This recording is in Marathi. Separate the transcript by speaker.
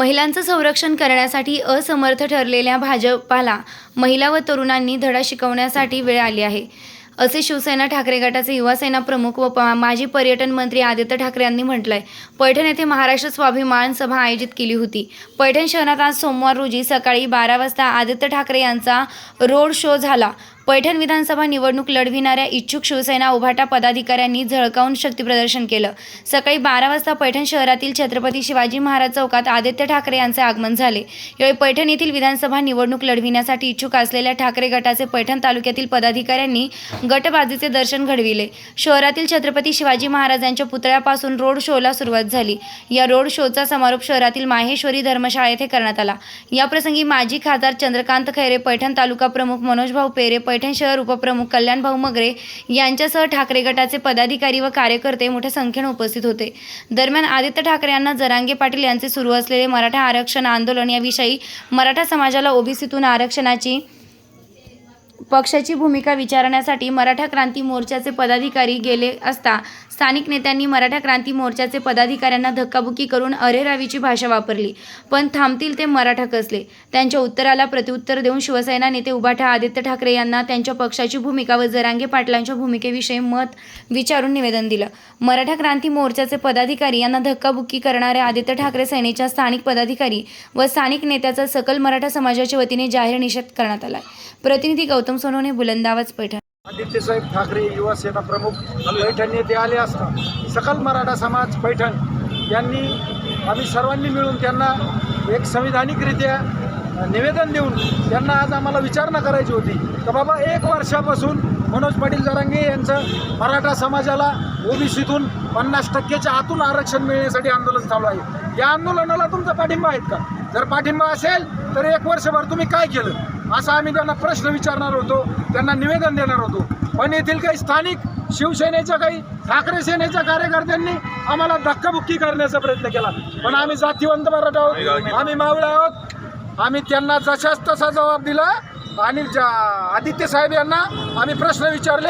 Speaker 1: महिलांचं संरक्षण करण्यासाठी असमर्थ ठरलेल्या भाजपाला महिला व तरुणांनी धडा शिकवण्यासाठी वेळ आली आहे. असे शिवसेना ठाकरे गटाचे युवासेना प्रमुख व माजी पर्यटन मंत्री आदित्य ठाकरे यांनी म्हटलंय. पैठण येथे महाराष्ट्र स्वाभिमान सभा आयोजित केली होती. पैठण शहरात आज सोमवार रोजी सकाळी बारा वाजता आदित्य ठाकरे यांचा रोड शो झाला. पैठण विधानसभा निवडणूक लढविणाऱ्या इच्छुक शिवसेना उभाटा पदाधिकाऱ्यांनी झळकावून शक्तीप्रदर्शन केलं. सकाळी बारा वाजता पैठण शहरातील छत्रपती शिवाजी महाराज चौकात आदित्य ठाकरे यांचे आगमन झाले. यावेळी पैठण येथील विधानसभा निवडणूक लढविण्यासाठी इच्छुक असलेल्या ठाकरे गटाचे पैठण तालुक्यातील पदाधिकाऱ्यांनी गटबाजीचे दर्शन घडविले. शहरातील छत्रपती शिवाजी महाराजांच्या पुतळ्यापासून रोड शोला सुरुवात झाली. या रोड शोचा समारोप शहरातील माहेश्वरी धर्मशाळा येथे करण्यात आला. याप्रसंगी माजी खासदार चंद्रकांत खैरे पैठण तालुका प्रमुख मनोजभाऊ पेरे पैठण शहर उपप्रमुख कल्याणभाऊ मगरे यांच्यासह ठाकरे गटाचे पदाधिकारी व कार्यकर्ते मोठ्या संख्येने उपस्थित होते. दरम्यान आदित्य ठाकरे यांना जरांगे पाटील यांचे सुरू असलेले मराठा आरक्षण आंदोलन याविषयी मराठा समाजाला ओबीसीतून आरक्षणाची पक्षाची भूमिका विचारण्यासाठी मराठा क्रांती मोर्चाचे पदाधिकारी गेले असता स्थानिक नेत्यांनी मराठा क्रांती मोर्चाचे पदाधिकाऱ्यांना धक्काबुक्की करून अरेरावीची भाषा वापरली. पण थांबतील ते मराठा कसले? त्यांच्या उत्तराला प्रत्युत्तर देऊन शिवसेना नेते उभाठा आदित्य ठाकरे यांना त्यांच्या पक्षाची भूमिका व जरांगे पाटलांच्या भूमिकेविषयी मत विचारून निवेदन दिलं. मराठा क्रांती मोर्चाचे पदाधिकारी यांना धक्काबुक्की करणाऱ्या आदित्य ठाकरे सेनेच्या स्थानिक पदाधिकारी व स्थानिक नेत्याचा सकल मराठा समाजाच्या वतीने जाहीर निषेध करण्यात आला प्रतिनिधी गौतम सोनवणे बुलंद आवाज पैठण
Speaker 2: आदित्यसाहेब ठाकरे युवा सेना प्रमुख पैठण येथे आले असता. सकल मराठा समाज पैठण यांनी आम्ही सर्वांनी मिळून त्यांना एक संविधानिकरित्या निवेदन देऊन त्यांना आज आम्हाला विचारणा करायची होती. तर बाबा एक वर्षापासून मनोज पाटील जरांगे यांचं मराठा समाजाला ओबीसीतून पन्नास टक्क्याच्या आतून आरक्षण मिळण्यासाठी आंदोलन चालू आहे. या आंदोलनाला तुमचा पाठिंबा आहेत का? जर पाठिंबा असेल तर एक वर्षभर तुम्ही काय केलं? असा आम्ही त्यांना प्रश्न विचारणार होतो त्यांना निवेदन देणार होतो. पण येथील काही स्थानिक शिवसेनेच्या काही ठाकरे सेनेच्या कार्यकर्त्यांनी आम्हाला धक्काबुक्की करण्याचा प्रयत्न केला. पण आम्ही जातीवंत मराठा आहोत आम्ही मावळे आहोत आम्ही त्यांना जशाच तसा जबाब दिला आणि ज्या आदित्य साहेब यांना आम्ही प्रश्न विचारले